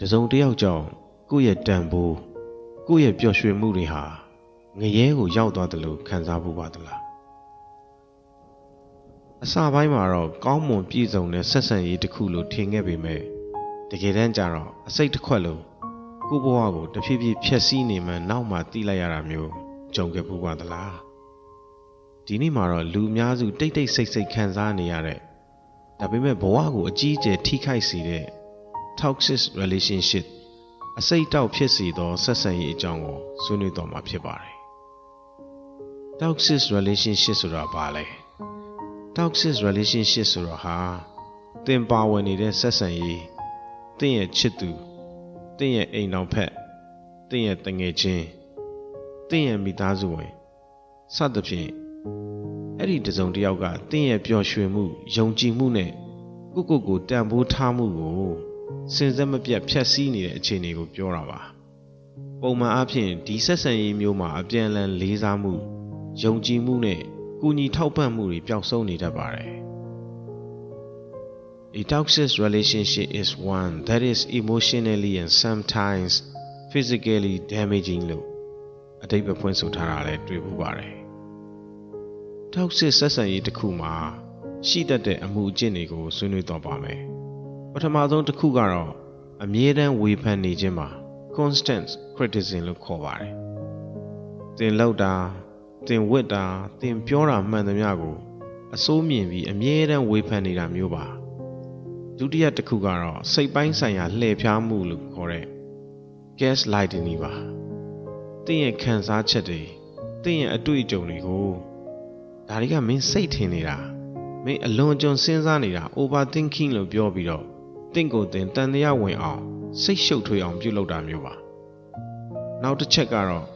တစုံတစ်ယောက်ကြောင့်ကိုယ့်ရဲ့တန်ဖိုးကိုယ့်ရဲ့ပျော်ရွှင်မှုတွေဟာငရဲကိုရောက်သွားတယ်လို့ခံစားဖို့ပါသလားအစပိုင်းမှာတော့ကောင်းမွန်ပြည့်စုံတဲ့ဆက်ဆံရေးတစ်ခုလို့ထင်ခဲ့ပေမဲ့တကယ်တမ်းကျတော့အစိတ်တစ်ခွက်လို့ကိုယ့်ဘဝကိုတဖြည်းဖြည်းဖျက်ဆီးနေမှနောက်မှသိလိုက်ရတာမျိုးကြုံခဲ့ဖို့ပါသလားဒီနေ့မှာတော့လူအများစုတိတ်တိတ်ဆိတ်ဆိတ်ခံစားနေရတဲ့ဒါပေမဲ့ဘဝကိုအကြီးအကျယ်ထိခိုက်စေတဲ့ toxic relationship အစိတ်တောက်ဖြစ်စေသောဆက်ဆံရေးအကြောင်းကိုဆွေးနွေးတော့မှာဖြစ်ပါတယ် toxic relationship ဆိုတာဘာလဲ toxic relationship ဆိုတာဟာသင်ပါဝင်နေတဲ့ဆက်ဆံရေးသင်ရဲ့ချစ်သူသင်ရဲ့အိမ်တော်ဖက်သင်ရဲ့တငယ်ချင်းသင်ရဲ့မိသားစုဝင်စသဖြင့်အဲ့ဒီတစုံတစ်ယောက်ကသင်ရဲ့ပျော်ရွှင်မှုယုံကြည်မှုနဲ့ကိုယ့်ကိုယ်ကိုတန်ဖိုးထားမှုကို စင်စက်မပြတ်ဖြတ်စည်းနေတဲ့အခြေအနေကိုပြောတာပါပုံမှန်အားဖြင့်ဒီဆက်ဆံရေးမျိုးမှာအပြန်အလှန်လေးစားမှုယုံကြည်မှုနဲ့ကူညီထောက်ပံ့မှုတွေပျောက်ဆုံးနေတတ်ပါတယ် A toxic relationship is one that is emotionally and sometimes physically damaging လို့အတိတ်ပဲဖွင့်ဆိုထားတာလည်းတွေ့ဖို့ပါတယ်။ toxic ဆက်ဆံရေးတစ်ခုမှာရှိတတ်တဲ့အမှုအကျင့်တွေကိုဆွေးနွေးတော့ပါမယ်။ ပထမဆုံးတစ်ခုကတော့အမြဲတမ်းဝေဖန်နေခြင်းပါ constant criticism လို့ခေါ်ပါတယ်။သင်လောက်တာသင်ဝတ်တာသင်ပြောတာမှန်သမျှကိုအစိုးမြင်ပြီးအမြဲတမ်းဝေဖန်နေတာမျိုးပါဒုတိယတစ်ခုကတော့စိတ်ပိုင်းဆိုင်ရာလှည့်ဖျားမှုလို့ခေါ်တဲ့ gas lighting ပါသင်ရဲ့ခံစားချက်တွေသင်ရဲ့အတွေ့အကြုံတွေကိုဒါတွေကမင်းစိတ်ထင်နေတာမင်းအလွန်အကျွံစဉ်းစားနေတာ overthinking လို့ပြောပြီးတော့ တင့်ကိုယ်တင်တန်တရားဝင်အောင်စိတ်ရှုပ်ထွေးအောင်ပြုလုပ်တာမျိုးပါနောက်တစ်ချက်ကတော့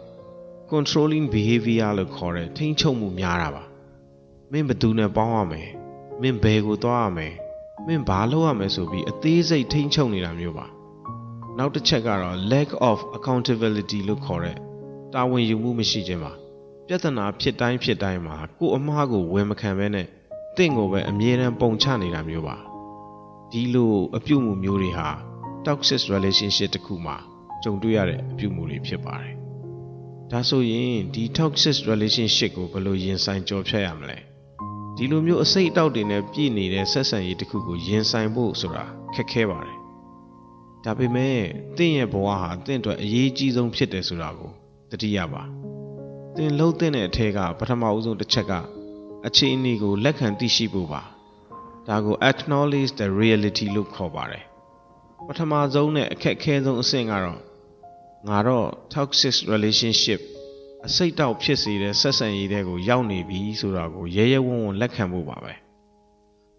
controlling behavior လို့ခေါ်တဲ့ထိန်းချုပ်မှုများတာပါမင်းဘယ်သူနဲ့ပေါင်းရမယ်မင်းဘယ်ကိုသွားရမယ်မင်းဘာလုပ်ရမယ်ဆိုပြီးအသေးစိတ်ထိန်းချုပ်နေတာမျိုးပါနောက်တစ်ချက်ကတော့ lack of accountability လို့ခေါ်တဲ့တာဝန်ယူမှုမရှိခြင်းပါပြဿနာဖြစ်တိုင်းဖြစ်တိုင်းမှာကို့အမားကိုဝယ်မခံဘဲနဲ့တင့်ကိုပဲအမြဲတမ်းပုံချနေတာမျိုးပါ ဒီလိုအပြုတ်မှုမျိုးတွေဟာ toxic relationship တစ်ခုမှာကြုံတွေ့ရတဲ့အပြုတ်မှုတွေဖြစ်ပါတယ်ဒါဆိုရင်ဒီ toxic relationship ကိုဘယ်လိုရင်ဆိုင်ကြော်ဖြတ်ရမလဲဒီလိုမျိုးအစိတ်အတောက်တွေနဲ့ပြည့်နေတဲ့ဆက်ဆံရေးတစ်ခုကိုရင်ဆိုင်ဖို့ဆိုတာခက်ခဲပါတယ်ဒါပေမဲ့တင့်ရဲ့ဘဝဟာတင့်အတွက်အရေးကြီးဆုံးဖြစ်တယ်ဆိုတာကိုသတိရပါတင်လုံးတဲ့အထက်ကပထမအဦးဆုံးတစ်ချက်ကအခြေအနေကိုလက်ခံသိရှိဖို့ပါ ဒါကို acknowledge the reality လို့ခေါ်ပါတယ်ပထမဆုံးနဲ့အခက်အခဲဆုံးအဆင့်ကတော့ငါတော့ toxic relationship အစိတ်တောက်ဖြစ်စေတဲ့ဆက်ဆံရေးတွေကိုရောက်နေပြီဆိုတာကိုရဲရဲဝံ့ဝံ့လက်ခံဖို့ပါပဲ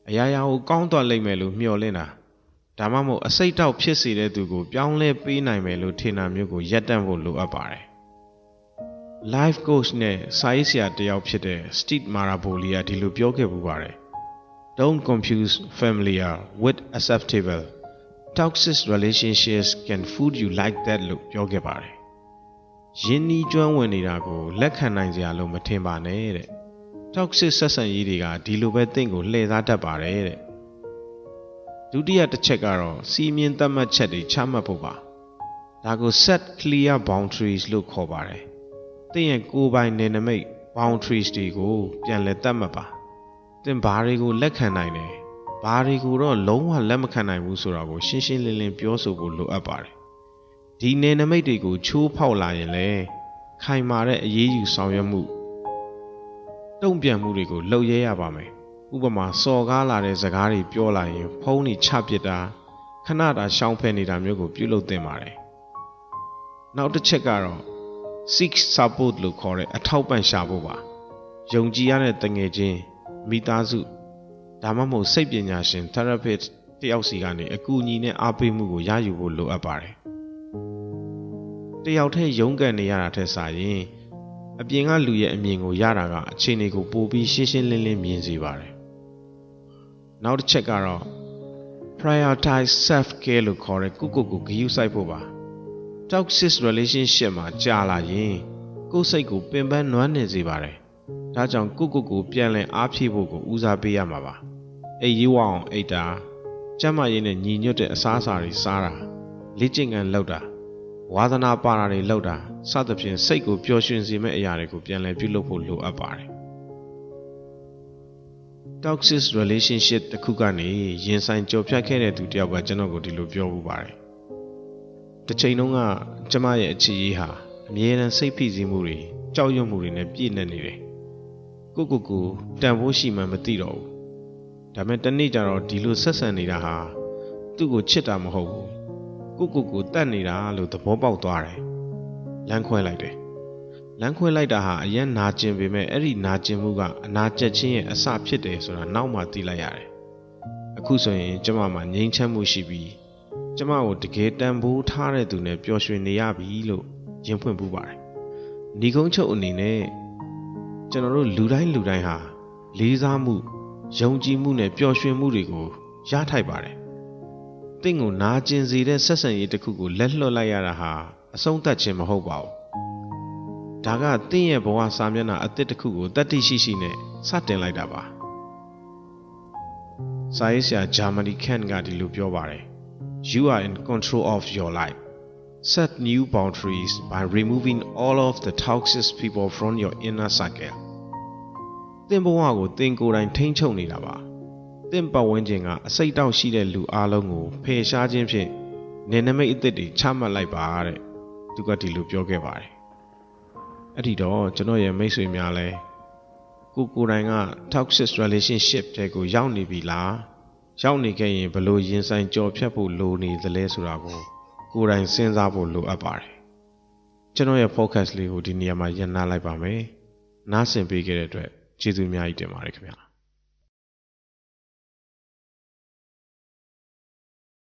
အရာရာကိုကောင်းသွားလိမ့်မယ်လို့မျှော်လင့်တာဒါမှမဟုတ်အစိတ်တောက်ဖြစ်စေတဲ့သူကိုပြောင်းလဲပေးနိုင်မယ်လို့ထင်တာမျိုးကိုရပ်တန့်ဖို့လိုအပ်ပါတယ် life coach နဲ့စာရေးဆရာတယောက်ဖြစ်တဲ့ Steve Maraboli ကဒီလိုပြောခဲ့ပူပါတယ် Don't confuse familiar with acceptable toxic relationships can fool you like that လို့ပြောခဲ့ပါတယ်။ယင်းဤကျွမ်းဝင်နေတာကိုလက်ခံနိုင်စရာလို့မထင်ပါနဲ့တဲ့။ toxic ဆက်ဆံရေးတွေကဒီလိုပဲတင့်ကိုလှည့်စားတတ်ပါတယ်တဲ့။ဒုတိယတစ်ချက်ကတော့စီမင်းသတ်မှတ်ချက်တွေချမှတ်ဖို့ပါ။ဒါကို set clear boundaries လို့ခေါ်ပါတယ်။တင့်ရဲ့ကိုယ်ပိုင်နယ်နိမိတ် boundaries တွေကိုပြန်လည်သတ်မှတ်ပါ။ တင်ဘာတွေကိုလက်ခံနိုင်တယ်ဘာတွေကိုတော့လုံးဝလက်မခံနိုင်ဘူးဆိုတာကိုရှင်းရှင်းလင်းလင်းပြောဆိုဖို့လိုအပ်ပါတယ်ဒီနယ်နမိတ်တွေကိုချိုးဖောက်လာရင်လည်းခိုင်မာတဲ့အရေးယူဆောင်ရွက်မှုတုံ့ပြန်မှုတွေကိုလှုပ်ရဲရပါမယ်ဥပမာစော်ကားလာတဲ့စကားတွေပြောလာရင်ဖုံးနေချပစ်တာခဏတာရှောင်ဖယ်နေတာမျိုးကိုပြုလုပ်သင့်ပါတယ်နောက်တစ်ချက်ကတော့ seek support လို့ခေါ်တဲ့အထောက်ပံ့ရှာဖို့ပါယုံကြည်ရတဲ့တငယ်ချင်း မိသားစုဒါမှမဟုတ်စိတ်ပညာရှင် therapist တယောက်စီကနေအကူအညီနဲ့အားပေးမှုကိုရယူဖို့လိုအပ်ပါတယ်။တယောက်တည်းရုန်းကန်နေရတာထက်စာရင်အပြင်ကလူရဲ့အမြင်ကိုရတာကအခြေအနေကိုပိုပြီးရှင်းရှင်းလင်းလင်းမြင်စေပါတယ်။နောက်တစ်ချက်ကတော့ prioritize self care လို့ခေါ်တဲ့ကိုကိုကိုဂရုစိုက်ဖို့ပါ။ toxic relationship မှာကြာလာရင်ကိုယ်စိတ်ကိုပင်ပန်းနွမ်းနယ်စေပါတယ်။ ဒါကြောင့်ကိုကိုကိုပြန်လည်အားဖြည့်ဖို့ကိုဦးစားပေးရမှာပါ။အိတ်ရေးဝအောင်အိတ်တာကျမ်းမာရေးနဲ့ညီညွတ်တဲ့အစားအစာတွေစားတာလေ့ကျင့်ခန်းလုပ်တာဝါသနာပါတာတွေလုပ်တာစသဖြင့်စိတ်ကိုပျော်ရွှင်စေမယ့်အရာတွေကိုပြန်လည်ပြုလုပ်ဖို့လိုအပ်ပါတယ် toxic relationship တစ်ခုကနေရင်ဆိုင်ကြော်ဖြတ်ခဲ့တဲ့သူတစ်ယောက်ကကျွန်တော်ကိုဒီလိုပြောမှုပါတယ်တစ်ချိန်လုံးကကျမရဲ့အခြေရေးဟာအမြဲတမ်းစိတ်ဖိစီးမှုတွေကြောက်ရွံ့မှုတွေနဲ့ပြည့်နေနေတယ် ကိုကိုကိုတန်ဖိုးရှိမှမသိတော့ဘူးဒါပေမဲ့တနေ့ကျတော့ဒီလိုဆက်ဆံနေတာဟာသူ့ကိုချစ်တာမဟုတ်ဘူးကိုကိုကိုတတ်နေတာလို့သဘောပေါက်သွားတယ်လမ်းခွဲလိုက်တယ်လမ်းခွဲလိုက်တာဟာအရင်နာကျင်ပေမဲ့အဲ့ဒီနာကျင်မှုကအနာကျက်ခြင်းရဲ့အစဖြစ်တယ်ဆိုတာနောက်မှသိလိုက်ရတယ်အခုဆိုရင်ကျမမှာငြိမ်းချမ်းမှုရှိပြီးကျမကိုတကယ်တန်ဖိုးထားတဲ့သူနဲ့ပျော်ရွှင်နေရပြီလို့ရင်ဖွင့်ပူပါတယ်ညီကုန်းချုပ်အနေနဲ့ ကျွန်တော်တို့လူတိုင်းလူတိုင်းဟာလေးစားမှုယုံကြည်မှုနဲ့ပျော်ရွှင်မှုတွေကိုရထိုက်ပါတယ်တင့်ကိုနာကျင်စေတဲ့ဆက်ဆံရေးတစ်ခုကိုလက်လွတ်လိုက်ရတာဟာအဆုံးသတ်ခြင်းမဟုတ်ပါဘူးဒါကတင့်ရဲ့ဘဝစာမျက်နှာအသစ်တစ်ခုကိုတတ်သိရှိရှိနဲ့စတင်လိုက်တာပါစာရေးဆရာဂျာမနီခန့်ကဒီလိုပြောပါတယ် You are in control of your life set new boundaries by removing all of the toxic people from your inner circle သင်ဘဝကိုသင်ကိုယ်တိုင်ထိန်းချုပ်နေတာပါသင်ပတ်ဝန်းကျင်ကအစိတ်တောက်ရှိတဲ့လူအလုံးကိုဖယ်ရှားခြင်းဖြင့်နေနမိတ်အသစ်တွေချမှတ်လိုက်ပါတဲ့သူကဒီလိုပြောခဲ့ပါတယ်အဲ့ဒီတော့ကျွန်တော်ရဲ့မိတ်ဆွေများလဲကိုကိုယ်တိုင်က toxic relationship တဲ့ကိုရောက်နေပြီလားရောက်နေခဲ့ရင်ဘယ်လိုရင်ဆိုင်ကြော်ဖြတ်ဖို့လိုနေသလဲဆိုတာကို ကိုယ်တိုင်စဉ်းစားဖို့လိုအပ်ပါတယ်ကျွန်တော်ရဲ့ focus လေးကိုဒီနေရာမှာရပ်နားလိုက်ပါမယ်နားဆင်ပေးခဲ့တဲ့အတွက်ကျေးဇူးအများကြီးတင်ပါတယ်ခင်ဗျာ